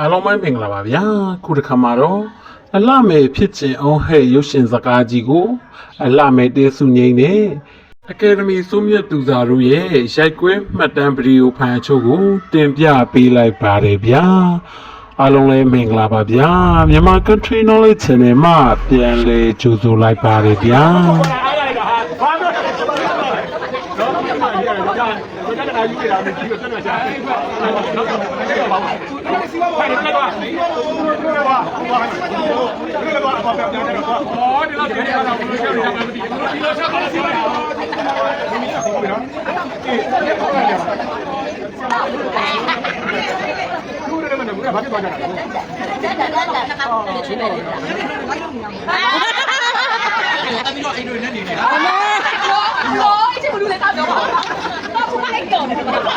အားလုံးပဲမင်္ဂလာပါဗျာခုတစ်ခါမှာတော့အလှမဲ့ဖြစ်ခြင်းအောင်ဟဲ့ရုပ်ရှင်စကားကြီးကိုအလှမဲ့တေစုငိမ့်နဲ့အကယ်ဒမီစိုးမြတ်သူစာတို့ရဲ့ရိုက်ကွင်းမှတ်တမ်းဗီဒီယိုဖိုင်အချို့ကို တင်ပြပေးလိုက်ပါတယ်ဗျာအားလုံးလည်းမင်္ဂလာပါဗျာမြန်မာ Country Knowledge Channel မှာပြန်လည်ကြိုဆိုလိုက်ပါတယ်ဗျာ ရားကြီးနေတာမရှိဘူးဆက်တော့ရှာနောက်တော့မနေ့ကပါဘူးသူကစီမပါဘူးကတော့သူကတော့ဘာဘာသူကဘာဘာပြောင်းနေတာကွာဟောဒီလောက်ပြန်လာတာဘယ်လိုပြောင်းနေတာမသိဘူးဒီလိုဆက်ပါစီမပါဘူးဒီလိုခေါ်ပြီနော်အေးလက်ခေါ်ရတယ်သူလည်းမနေဘူးကဘာဖြစ်သွားကြတာလဲတက်တက်တက်တက်ကောင်းတယ်ဒီမဲ့လေးလားတမီးတော့အိမ်တွေနဲ့နေနေတာအမေတော့တော့အစ်မလူလည်းကောက်ပြောပါ လိုက်တော့တယ်ဘာလို့လဲ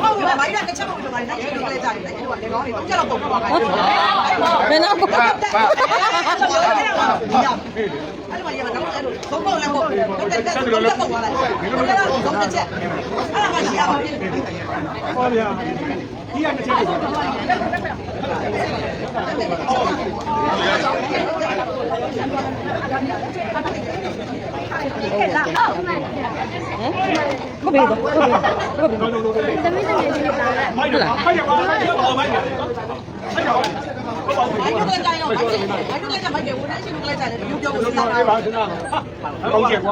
ဘာလို့လဲဘာလို့လဲတစ်ချက်မှမလုပ်ပါနဲ့လိုက်ရိုက်ကြတယ်လိုက်ရိုက်တော့လည်းကောင်းတယ်တော့ကြောက်တော့ပုံပေါ်ပါခိုင်းမင်းတော့ဘာဘာဘာအဲ့လိုရတာတော့အဲ့လိုဘုံဘုံလည်းဘုံတက်တက်တက်တက်ပုံသွားလိုက်ဘယ်လိုလဲဘုံတစ်ချက်အဲ့ဒါမှရှိရပါဖြစ်ဟောဗျာဒီကတစ်ချက်ဟုတ်တယ် ဟုတ်ပြီဟုတ်ပြီဟုတ်ပြီသမီးသမီးလေးပါလားဟုတ်လားဟုတ်ပါပါ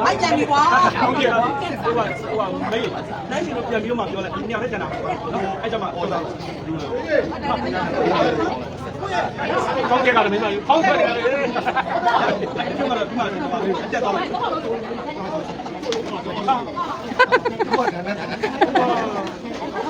လိုက်ကြံပြီကွာဟုတ်ကဲ့ဟိုကဟိုကမေးနိုင်ရှင်တော့ပြန်ပြီးတော့မှပြောလိုက်ညောင်နဲ့ကျန်တာနော်အဲ့ကြမှာအော်တာကောင်းကဲကတော့မင်းမယူဖောက်ဆက်တယ်ကျမတို့ဒီမှာဒီမှာအကျက်သွားပါဘာ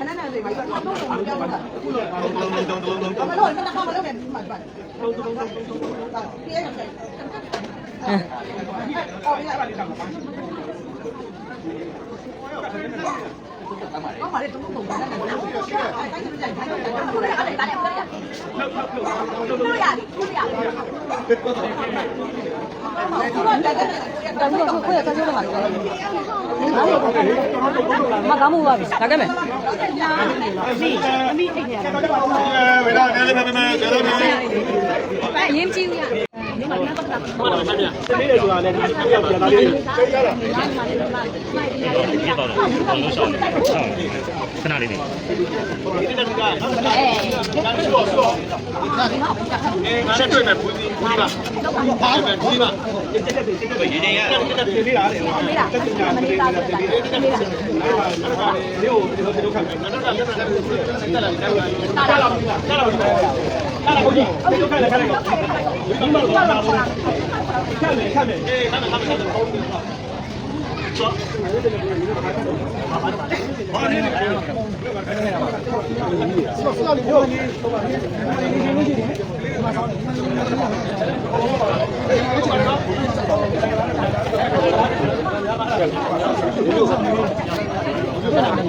ခဏနဲ့လေးပါဘာလို့လဲဘာလို့လဲအခုလောတုံးတုံးတုံးတုံးတုံးဘာလို့လဲမနှောင်းမလို့ပဲမှတ်ပါတုံးတုံးတုံးတုံးတုံးတာပြေးရတယ်အော်ရပါတယ်ကောင်းပါလေတုံးတုံးတုံးတာလည်းရှိတယ်ရှိတယ်အဲ့ဒါကြိုက်ကြိုက်ကြိုက်ကြိုက်ကိုရအဲ့ဒါလည်းကိုရလောက်လောက်လောက်ကိုရကိုရကိုရတက်တယ်ကိုရတက်တယ်ကိုရတက်တယ်မကောင်းဘူးပါဗျဒါကဲမယ် အမိအိတ်ထဲရတာ။အဲဝေဒနာနည်းနည်းပဲပဲကျတော့ဒီ။ဘာအရင်ကြည့်ရ တနေ့လေဆိုတာလည်းဒီပြပြတာလေးသိရတာခဏလေးနေဆက်တွေ့မယ်ဘူးဒီဘူးပါဘာပဲဘူးပါရင်းနေရတက်ပြီးလားလေတက်ပြီးလားတက်ပြီးလားတက်ပြီးလားတက်ပြီးလားဒီကိုဒီလိုဒီလိုခံမယ်နော်နော်တက်လာတက်လာတက်လာတက်လာ တက်လာတက်လာကိုကြီးဒီလိုခံလိုက်ခံလိုက်ဒီမှာလာလာခံမယ်ခံမယ်အေးခံမယ်ခံမယ်ဘာနေ လဲ哪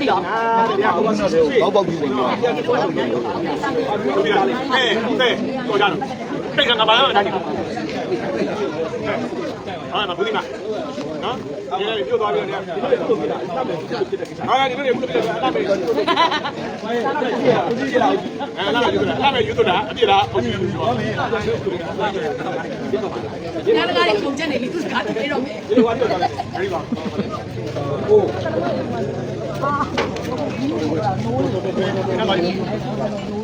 သိလား။ဘောက်ပေါက်ပြီးဝင်တော့။အေးအေးတော့ကြတော့။တိတ်ကငါဘာလဲတာကြီး။ဟာမဘူးဒီမှာနော်ဒီနေ့ပြုတ်သွားပြီနော်ဒီနေ့ပြုတ်ပြီလားအမေဟာဒီနေ့ပြုတ်ပြီလားအမေပြုတ်ပြီလားအမေပြုတ်ပြီလားအမေပြုတ်ပြီလားအပြစ်လားဟုတ်ပြီပြုတ်ပြီလားဒီနေ့ကလည်းပုံချက်နေပြီသူစကားတကယ်တော့မယ်ဒီလိုကတော့ဒါပဲဒီပါဟို 啊。对对对